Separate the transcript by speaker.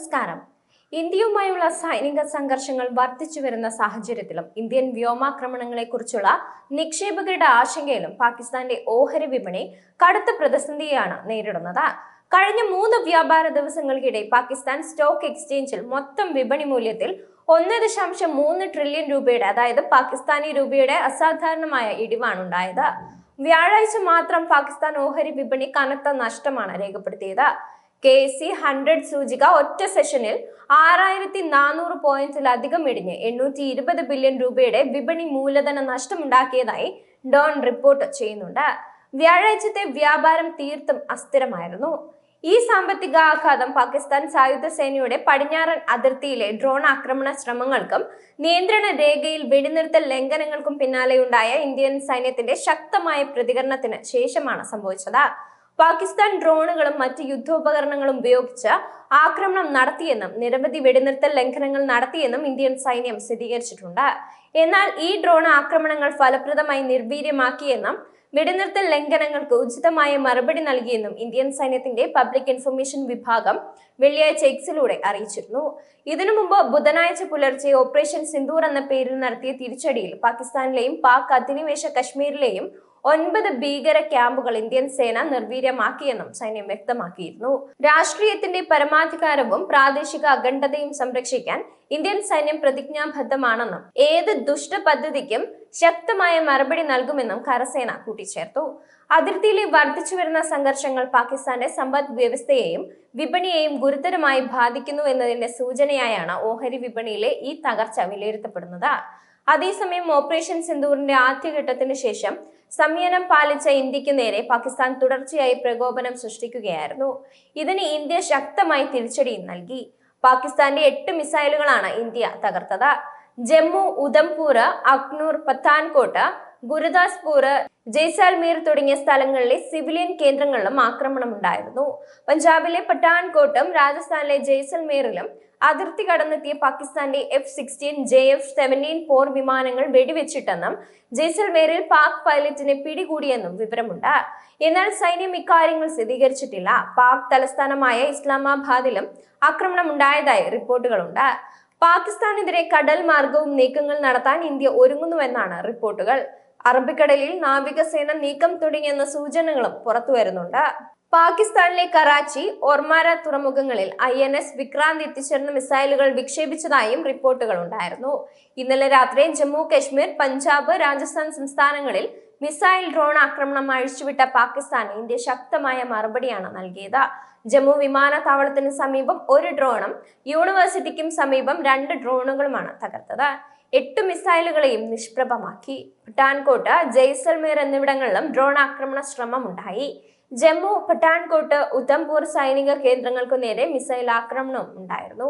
Speaker 1: നമസ്കാരം. ഇന്ത്യയുമായുള്ള സൈനിക സംഘർഷങ്ങൾ വർദ്ധിച്ചു വരുന്ന സാഹചര്യത്തിലും ഇന്ത്യൻ വ്യോമാക്രമണങ്ങളെക്കുറിച്ചുള്ള നിക്ഷേപകരുടെ ആശങ്കയിലും പാകിസ്ഥാന്റെ ഓഹരി വിപണി കടുത്ത പ്രതിസന്ധിയാണ് നേരിടുന്നത്. കഴിഞ്ഞ മൂന്ന് വ്യാപാര ദിവസങ്ങൾക്കിടെ പാകിസ്ഥാൻ സ്റ്റോക്ക് എക്സ്ചേഞ്ചിൽ മൊത്തം വിപണി മൂല്യത്തിൽ ഒന്ന് ദശാംശം മൂന്ന് ട്രില്യൺ രൂപയുടെ അതായത് പാകിസ്ഥാനി രൂപയുടെ അസാധാരണമായ ഇടിവാണ് ഉണ്ടായത്. വ്യാഴാഴ്ച മാത്രം പാകിസ്ഥാൻ ഓഹരി വിപണി കനത്ത നഷ്ടമാണ് രേഖപ്പെടുത്തിയത്. കെ സി ഹൺഡ്രഡ് സൂചിക ഒറ്റ സെഷനിൽ ആറായിരത്തി നാനൂറ് പോയിന്റിലധികം ഇടിഞ്ഞ് എണ്ണൂറ്റി ഇരുപത് ബില്യൺ രൂപയുടെ വിപണി മൂലധന നഷ്ടമുണ്ടാക്കിയതായി ഡോൺ റിപ്പോർട്ട് ചെയ്യുന്നുണ്ട്. വ്യാഴാഴ്ചത്തെ വ്യാപാരം തീർത്തും അസ്ഥിരമായിരുന്നു. ഈ സാമ്പത്തിക ആഘാതം പാകിസ്ഥാൻ സായുധ സേനയുടെ പടിഞ്ഞാറൻ അതിർത്തിയിലെ ഡ്രോൺ ആക്രമണ ശ്രമങ്ങൾക്കും നിയന്ത്രണ രേഖയിൽ വെടിനിർത്തൽ ലംഘനങ്ങൾക്കും പിന്നാലെയുണ്ടായ ഇന്ത്യൻ സൈന്യത്തിന്റെ ശക്തമായ പ്രതികരണത്തിന് ശേഷമാണ് സംഭവിച്ചത്. പാകിസ്ഥാൻ ഡ്രോണുകളും മറ്റ് യുദ്ധോപകരണങ്ങളും ഉപയോഗിച്ച് ആക്രമണം നടത്തിയെന്നും നിരവധി വെടിനിർത്തൽ ലംഘനങ്ങൾ നടത്തിയെന്നും ഇന്ത്യൻ സൈന്യം സ്ഥിരീകരിച്ചിട്ടുണ്ട്. എന്നാൽ ഈ ഡ്രോൺ ആക്രമണങ്ങൾ ഫലപ്രദമായി നിർവീര്യമാക്കിയെന്നും വെടിനിർത്തൽ ലംഘനങ്ങൾക്ക് ഉചിതമായ മറുപടി നൽകിയെന്നും ഇന്ത്യൻ സൈന്യത്തിന്റെ പബ്ലിക് ഇൻഫർമേഷൻ വിഭാഗം വെള്ളിയാഴ്ച എക്സിലൂടെ അറിയിച്ചിരുന്നു. ഇതിനു മുമ്പ് ബുധനാഴ്ച പുലർച്ചെ ഓപ്പറേഷൻ സിന്ദൂർ എന്ന പേരിൽ നടത്തിയ തിരിച്ചടിയിൽ പാകിസ്ഥാനിലെയും പാക് അധിനിവേശ കശ്മീരിലെയും ഒൻപത് ഭീകര ക്യാമ്പുകൾ ഇന്ത്യൻ സേന നിർവീര്യമാക്കിയെന്നും സൈന്യം വ്യക്തമാക്കിയിരുന്നു. രാഷ്ട്രീയത്തിന്റെ പരമാധികാരവും പ്രാദേശിക അഖണ്ഡതയും സംരക്ഷിക്കാൻ ഇന്ത്യൻ സൈന്യം പ്രതിജ്ഞാബദ്ധമാണെന്നും ഏത് ദുഷ്ട പദ്ധതിക്കും ശക്തമായ മറുപടി നൽകുമെന്നും കരസേന കൂട്ടിച്ചേർത്തു. അതിർത്തിയിലെ വർദ്ധിച്ചു വരുന്ന സംഘർഷങ്ങൾ പാകിസ്ഥാന്റെ സമ്പദ് വ്യവസ്ഥയെയും വിപണിയെയും ഗുരുതരമായി ബാധിക്കുന്നു എന്നതിന്റെ സൂചനയായാണ് ഓഹരി വിപണിയിലെ ഈ തകർച്ച വിലയിരുത്തപ്പെടുന്നത്. അതേസമയം ഓപ്പറേഷൻ സിന്ദൂറിന്റെ ആദ്യഘട്ടത്തിന് ശേഷം സംയനം പാലിച്ച ഇന്ത്യയ്ക്ക് നേരെ പാകിസ്ഥാൻ തുടർച്ചയായി പ്രകോപനം സൃഷ്ടിക്കുകയായിരുന്നു. ഇതിന് ഇന്ത്യ ശക്തമായി തിരിച്ചടി നൽകി. പാകിസ്ഥാന്റെ എട്ട് മിസൈലുകളാണ് ഇന്ത്യ തകർത്തത്. ജമ്മു ഉധംപൂർ അക്നൂർ പത്താൻകോട്ട് ഗുരുദാസ്പൂർ ജയ്സാൽമീർ തുടങ്ങിയ സ്ഥലങ്ങളിലെ സിവിലിയൻ കേന്ദ്രങ്ങളിലും ആക്രമണമുണ്ടായിരുന്നു. പഞ്ചാബിലെ പട്ടാൻകോട്ടും രാജസ്ഥാനിലെ ജയ്സൽമീറിലും അതിർത്തി കടന്നെത്തിയ പാകിസ്ഥാന്റെ F sixteen J F seventeen പോർ വിമാനങ്ങൾ വെടിവെച്ചിട്ടെന്നും ജയ്സൽമേറിൽ പാക് പൈലറ്റിനെ പിടികൂടിയെന്നും വിവരമുണ്ട്. എന്നാൽ സൈന്യം ഇക്കാര്യങ്ങൾ സ്ഥിരീകരിച്ചിട്ടില്ല. പാക് തലസ്ഥാനമായ ഇസ്ലാമാബാദിലും ആക്രമണം ഉണ്ടായതായി റിപ്പോർട്ടുകളുണ്ട്. പാകിസ്ഥാനെതിരെ കടൽ മാർഗവും നീക്കങ്ങൾ നടത്താൻ ഇന്ത്യ ഒരുങ്ങുന്നുവെന്നാണ് റിപ്പോർട്ടുകൾ. അറബിക്കടലിൽ നാവികസേന നീക്കം തുടങ്ങിയെന്ന സൂചനകളും പുറത്തുവരുന്നുണ്ട് പാകിസ്ഥാനിലെ കറാച്ചി ഒർമാര തുറമുഖങ്ങളിൽ ഐ എൻ എസ് വിക്രാന്ത് എത്തിച്ചേർന്ന മിസൈലുകൾ വിക്ഷേപിച്ചതായും റിപ്പോർട്ടുകൾ ഉണ്ടായിരുന്നു. ഇന്നലെ രാത്രി ജമ്മു കശ്മീർ പഞ്ചാബ് രാജസ്ഥാൻ സംസ്ഥാനങ്ങളിൽ മിസൈൽ ഡ്രോൺ ആക്രമണം അഴിച്ചുവിട്ട പാകിസ്ഥാൻ ഇന്ത്യ ശക്തമായ മറുപടിയാണ് നൽകിയത്. ജമ്മു വിമാനത്താവളത്തിന് സമീപം ഒരു ഡ്രോണും യൂണിവേഴ്സിറ്റിക്കും സമീപം രണ്ട് ഡ്രോണുകളുമാണ് തകർത്തത്. എട്ട് മിസൈലുകളെയും നിഷ്പ്രഭമാക്കി. പട്ടാൻകോട്ട് ജയ്സൽമീർ എന്നിവിടങ്ങളിലും ഡ്രോൺ ആക്രമണ ശ്രമം ഉണ്ടായി. ജമ്മു പട്ടാൻകോട്ട് ഉധംപൂർ സൈനിക കേന്ദ്രങ്ങൾക്കു നേരെ മിസൈൽ ആക്രമണവും ഉണ്ടായിരുന്നു.